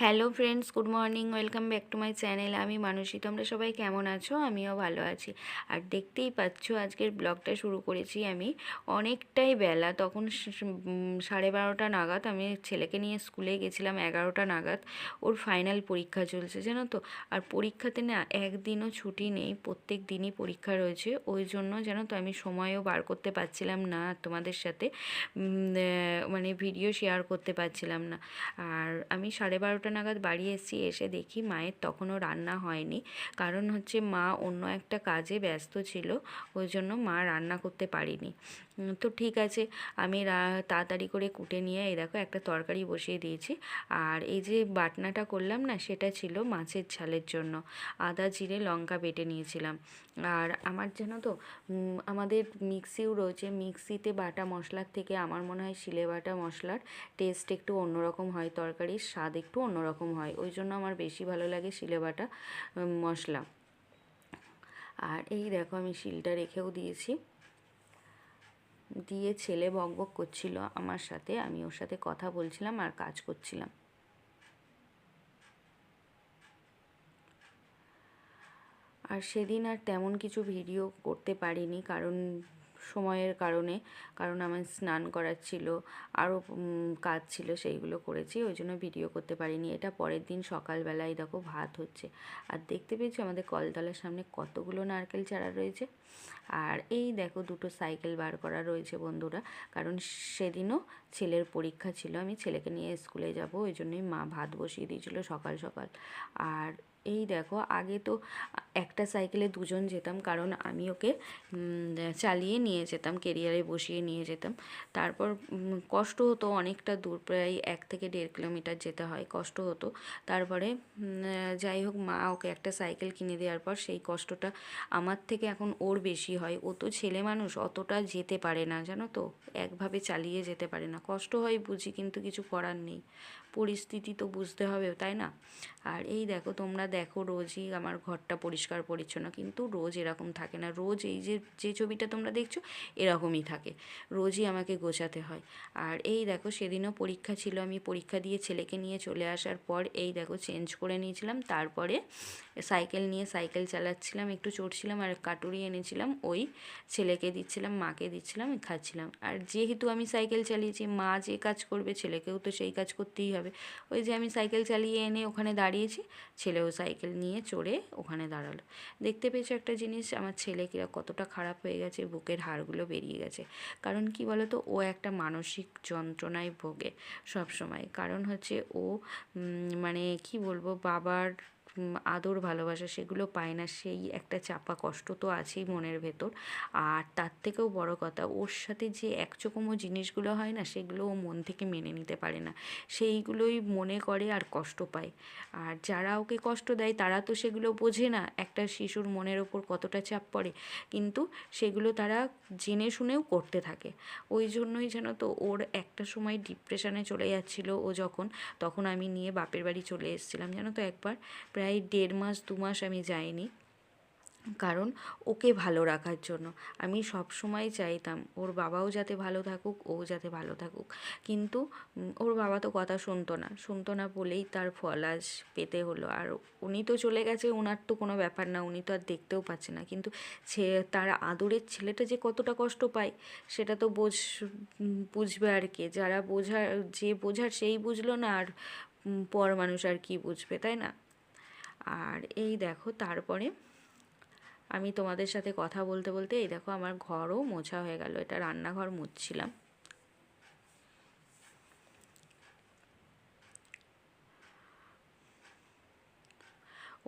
Hello friends, good morning, welcome back to my channel. আমি মানসী, তোমরা সবাই কেমন আছো? আমিও ভালো আছি। আর দেখতেই পাচ্ছ, আজকের ব্লগটা শুরু করেছি আমি অনেকটাই বেলা। তখন সাড়ে বারোটা নাগাদ আমি ছেলেকে নিয়ে স্কুলে গেছিলাম, এগারোটা নাগাদ। ওর ফাইনাল পরীক্ষা চলছে, জানো তো? আর পরীক্ষাতে না একদিনও ছুটি নেই, প্রত্যেক দিনই পরীক্ষা রয়েছে। ওই জন্য, জানো তো, আমি সময়ও বার করতে পারছিলাম না তোমাদের সাথে। মানে ভিডিও শেয়ার করতে পারছিলাম না। আর আমি সাড়ে বারোটা নাগাদ বাড়ি এসেছি, এসে দেখি মায়ের তখনও রান্না হয়নি। কারণ হচ্ছে মা অন্য একটা কাজে ব্যস্ত ছিল, ওই জন্য মা রান্না করতে পারিনি। তো ঠিক আছে। আমি তাড়াতাড়ি করে কুটে নিয়ে এই দেখো একটা তরকারি বসিয়ে দিয়েছি। আর এই যে বাটনাটা করলাম না, সেটা ছিল মাছের ঝালের জন্য। আদা, জিরে, লঙ্কা বেটে নিয়েছিলাম। আর আমার যেন তো আমাদের মিক্সিও রয়েছে। মিক্সিতে বাটা মশলার থেকে আমার মনে হয় শিলে বাটা মশলার টেস্ট একটু অন্যরকম হয়, তরকারির স্বাদ একটু অন্যরকম হয়। ওই জন্য আমার বেশি ভালো লাগে শিলে বাটা মশলা। আর এই দেখো আমি শিলটা রেখেও দিয়েছি। দিয়ে ছেলে বক বক করছিল আমার সাথে, আমি ওর সাথে কথা বলছিলাম আর কাজ করছিলাম। আর সেদিন আর তেমন কিছু ভিডিও করতে পারিনি, কারণ সময়ের কারণে, কারণ আমার স্নান করার ছিল, আরও কাজ ছিল সেইগুলো করেছি, ওই জন্য ভিডিও করতে পারিনি। এটা পরের দিন সকালবেলায় দেখো ভাত হচ্ছে। আর দেখতে পেয়েছি আমাদের কলতলার সামনে কতগুলো নারকেল চারা রয়েছে? আর এই দেখো দুটো সাইকেল বার করা রয়েছে বন্ধুরা, কারণ সেদিনও ছেলের পরীক্ষা ছিল, আমি ছেলেকে নিয়ে স্কুলে যাব, ওই জন্যই মা ভাত বসিয়ে দিয়েছিল সকাল সকাল। আর এই দেখো, আগে তো একটা সাইকেলে দুজন যেতাম, কারণ আমি ওকে চালিয়ে নিয়ে যেতাম কেরিয়ারে বসিয়ে নিয়ে যেতাম। তারপর কষ্ট হতো অনেকটা দূর, প্রায় এক থেকে দেড় কিলোমিটার যেতে হয়, কষ্ট হতো। তারপরে যাই হোক, মা ওকে একটা সাইকেল কিনে দেওয়ার পর সেই কষ্টটা আমার থেকে এখন ওর বেশি হয়। ও তো ছেলে মানুষ, অতটা যেতে পারে না, জানো তো? একভাবে চালিয়ে যেতে পারে না। কষ্ট হয় বুঝি, কিন্তু কিছু করার নেই। পরিস্থিতি তো বুঝতে হবে তাই না? আর এই দেখো, তোমরা দেখো রোজই আমার ঘরটা পরিষ্কার পরিচ্ছন্ন, কিন্তু রোজ এরকম থাকে না। রোজ এই যে যে ছবিটা তোমরা দেখছ, এরকমই থাকে। রোজই আমাকে গোছাতে হয়। আর এই দেখো, সেদিনও পরীক্ষা ছিল, আমি পরীক্ষা দিয়ে ছেলেকে নিয়ে চলে আসার পর এই দেখো, চেঞ্জ করে নিয়েছিলাম। তারপরে সাইকেল নিয়ে সাইকেল চালাচ্ছিলাম, একটু চড়ছিলাম আর কাটুরি এনেছিলাম, ওই ছেলেকে দিচ্ছিলাম, মাকে দিচ্ছিলাম, খাচ্ছিলাম। আর যেহেতু আমি সাইকেল চালিয়েছি, মা যে কাজ করবে, ছেলেকেও তো সেই কাজ করতেই হবে ওই যে আমি সাইকেল চালিয়ে এনে ওখানে দাঁড়িয়েছি ছেলেও সাইকেল নিয়ে চড়ে ওখানে দাঁড়াল। দেখতে পেয়েছ একটা জিনিস, আমার ছেলে কিরা কতটা খারাপ হয়ে গেছে, বুকের হাড়গুলো বেরিয়ে গেছে। কারণ কি বলতো, ও একটা মানসিক যন্ত্রণায় ভোগে সব সময় কারণ হচ্ছে ও মানে কি বলব, বাবার আদর, ভালোবাসা সেগুলো পায় না, সেই একটা চাপা কষ্ট তো আছেই মনের ভেতর। আর তার থেকেও বড় কথা, ওর সাথে যে একচকমো জিনিসগুলো হয় না, সেগুলো ও মন থেকে মেনে নিতে পারে না। সেইগুলোই মনে করে আর কষ্ট পায়। আর যারা ওকে কষ্ট দেয়, তারা তো সেগুলো বোঝে না, একটা শিশুর মনের ওপর কতটা চাপ পড়ে। কিন্তু সেগুলো তারা জেনে শুনেও করতে থাকে। ওই জন্যই যেন তো ওর একটা সময় ডিপ্রেশনে চলে যাচ্ছিল ও যখন, তখন আমি নিয়ে বাপের বাড়ি চলে এসেছিলাম। জানো তো একবার? প্রায় দেড় মাস, দু মাস আমি যাইনি। কারণ ওকে ভালো রাখার জন্য। আমি সব সময় চাইতাম, ওর বাবাও যাতে ভালো থাকুক, ও যাতে ভালো থাকুক। কিন্তু ওর বাবা তো কথা শুনতো না। শুনতো না বলেই তার ফল আজ পেতে হলো। আর উনি তো চলে গেছে ওনার তো কোনো ব্যাপার না, উনি তো আর দেখতেও পাচ্ছে না। কিন্তু সে তার আদরের ছেলেটা যে কতটা কষ্ট পায়, সেটা তো বোঝ, বুঝবে আর কে? যারা বোঝার, যে বোঝার সেই বুঝলো না, আর পর মানুষ আর কি বুঝবে, তাই না? আর এই দেখো তারপরে আমি তোমাদের সাথে কথা বলতে বলতে এই দেখো আমার ঘরও মোছা হয়ে গেল। এটা রান্নাঘর মুছছিলাম।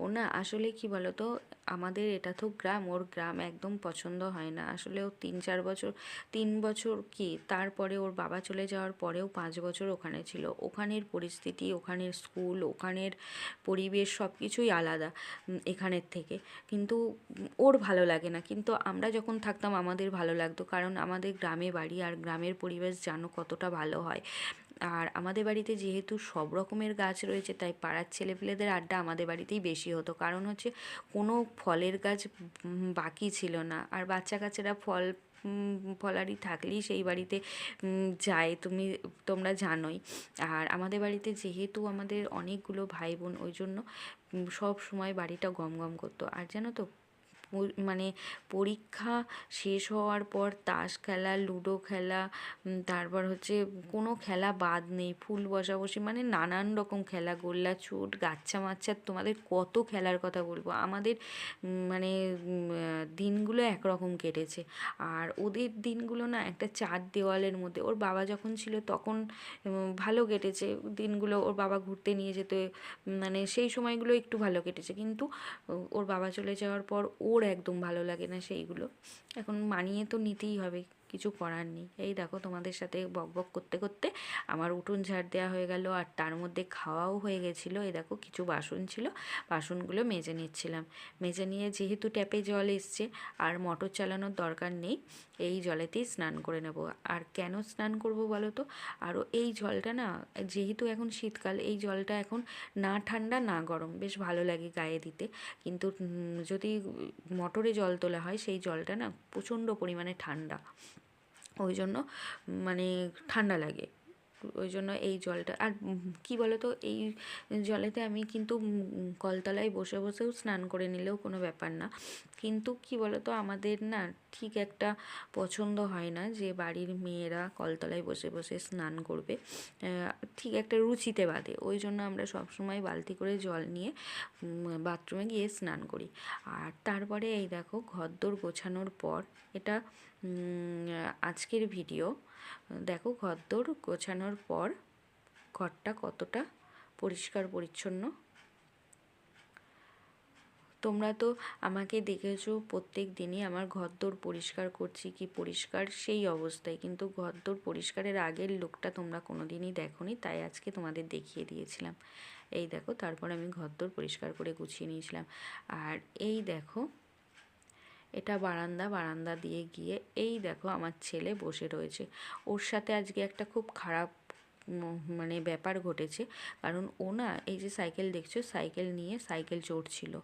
ও না, আসলে কি বলতো? আমাদের এটা তো গ্রাম, ওর গ্রাম একদম পছন্দ হয় না। আসলে ও তিন চার বছর, তিন বছর কি, তারপরে ওর বাবা চলে যাওয়ার পরেও পাঁচ বছর ওখানে ছিল। ওখানের পরিস্থিতি, ওখানের স্কুল, ওখানের পরিবেশ সব কিছুই আলাদা এখানের থেকে। কিন্তু ওর ভালো লাগে না। কিন্তু আমরা যখন থাকতাম, আমাদের ভালো লাগতো। কারণ আমাদের গ্রামে বাড়ি আর গ্রামের পরিবেশ জানো কতটা ভালো হয়। আর আমাদের বাড়িতে যেহেতু সব রকমের গাছ রয়েছে, তাই পাড়ার ছেলেপিলেদের আড্ডা আমাদের বাড়িতেই বেশি হতো। কারণ হচ্ছে কোনো ফলের গাছ বাকি ছিল না। আর বাচ্চা কাচ্চারা ফল ফলারি থাকলেই সেই বাড়িতে যায়, তুমি, তোমরা জানোই। আর আমাদের বাড়িতে যেহেতু আমাদের অনেকগুলো ভাই বোন, ওই জন্য সব সময় বাড়িটা গম গম করতো। আর জানো তো মানে পরীক্ষা শেষ হওয়ার পর তাস খেলা, লুডো খেলা তারপর হচ্ছে কোনো খেলা বাদ নেই, ফুল বসাবসি মানে নানান রকম খেলা, গোল্লা, ছুট গাচ্চা মাচ্চা তোমাদের কত খেলার কথা বলব। আমাদের মানে দিনগুলো একরকম কেটেছে। আর ওদের দিনগুলো না একটা চার দেওয়ালের মধ্যে, ওর বাবা যখন ছিল তখন ভালো কেটেছে। দিনগুলো ওর বাবা ঘুরতে নিয়ে যেতে মানে সেই সময়গুলো একটু ভালো কেটেছে। কিন্তু ওর বাবা চলে যাওয়ার পর ওর একদম ভালো লাগে না সেইগুলো। এখন মানিয়ে তো নিতেই হবে। কিছু করার নেই। এই দেখো তোমাদের সাথে বক বক করতে করতে আমার উঠোন ঝাড় দেওয়া হয়ে গেল আর তার মধ্যে খাওয়াও হয়ে গেছিল। এই দেখো কিছু বাসন ছিল, বাসনগুলো মেজে নিচ্ছিলাম। মেজে নিয়ে যেহেতু ট্যাপে জল এসছে আর মোটর চালানোর দরকার নেই, এই জলেতেই স্নান করে নেব। আর কেন স্নান করব বলো তো? আরও এই জলটা না, যেহেতু এখন শীতকাল, এই জলটা এখন না ঠান্ডা না গরম, বেশ ভালো লাগে গায়ে দিতে। কিন্তু যদি মোটরে জল তোলা হয়, সেই জলটা না প্রচণ্ড পরিমাণে ঠান্ডা। ওই জন্য মানে ঠান্ডা লাগে। ওই জন্য এই জলটা, আর কি বলতো, এই জলেতে আমি কিন্তু কলতলায় বসে বসেও স্নান করে নিলেও কোনো ব্যাপার না। কিন্তু কি বলতো, আমাদের না ঠিক একটা পছন্দ হয় না যে বাড়ির মেয়েরা কলতলায় বসে বসে স্নান করবে। ঠিক একটা রুচিতে বাদে। ওই জন্য আমরা সবসময় বালতি করে জল নিয়ে বাথরুমে গিয়ে স্নান করি। আর তারপরে এই দেখো, ঘরদোর গোছানোর পর, এটা আজকের ভিডিও দেখো ঘরদোর গোছানোর পর ঘরটা কতটা পরিষ্কার পরিচ্ছন্ন। তোমরা তো আমাকে দেখেছ প্রত্যেক দিনই আমার ঘরদোর পরিষ্কার করছি, কি পরিষ্কার সেই অবস্থায়। কিন্তু ঘরদোর পরিষ্কারের আগের লোকটা তোমরা কোনো দিনই দেখোনি, তাই আজকে তোমাদের দেখিয়ে দিয়েছিলাম। এই দেখো, তারপর আমি ঘরদোর পরিষ্কার করে গুছিয়ে নিয়েছিলাম। আর এই দেখো এটা বারান্দা বারান্দা দিয়ে গিয়ে এই দেখো আমার ছেলে বসে রয়েছে। ওর সাথে আজকে একটা খুব খারাপ মানে ব্যাপার ঘটেছে। কারণ ও না, এই যে সাইকেল দেখছ, সাইকেল নিয়ে সাইকেল চড়ছিল।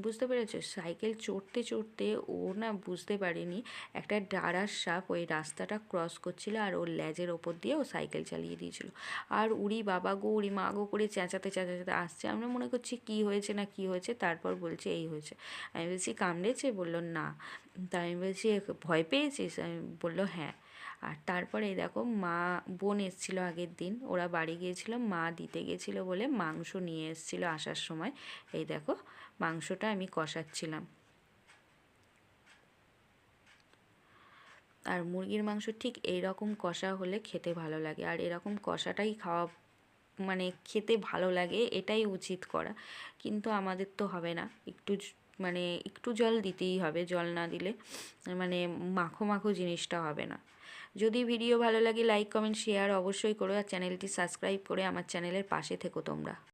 বুঝতে পেরেছ? সাইকেল চড়তে চড়তে ও না বুঝতে পারেনি। একটা ডাড়ার সাপ ওই রাস্তাটা ক্রস করছিল আর ওর ল্যাজের ওপর দিয়ে ও সাইকেল চালিয়ে দিয়েছিল। আর উড়ি বাবা গো, উড়ি মা গো করে চেঁচাতে চেঁচাতে আসছে। আমরা মনে করছি কি হয়েছে না কি হয়েছে, তারপর বলছে এই হয়েছে। আমি বলছি কামড়েছে? বলল না। তা আমি বলছি ভয় পেয়েছিস? আমি বলল হ্যাঁ। আর তারপরে দেখো মা, বোন এসেছিল আগের দিন। ওরা বাড়ি গিয়েছিল, মা দিতে গেছিল বলে মাংস নিয়ে এসেছিল আসার সময়। এই দেখো, মাংসটা আমি কষাচ্ছিলাম। আর মুরগির মাংস ঠিক এই রকম কষা হলে খেতে ভালো লাগে। আর এরকম কষাটাই খাওয়া মানে খেতে ভালো লাগে, এটাই উচিত করা। কিন্তু আমাদের তো হবে না। একটু মানে একটু জল দিতেই হবে। জল না দিলে মানে মাখো মাখো জিনিসটা হবে না। যদি ভিডিও ভালো লাগে লাইক কমেন্ট শেয়ার অবশ্যই করো আর চ্যানেলটি সাবস্ক্রাইব করে আমার চ্যানেলের পাশে থেকো তোমরা।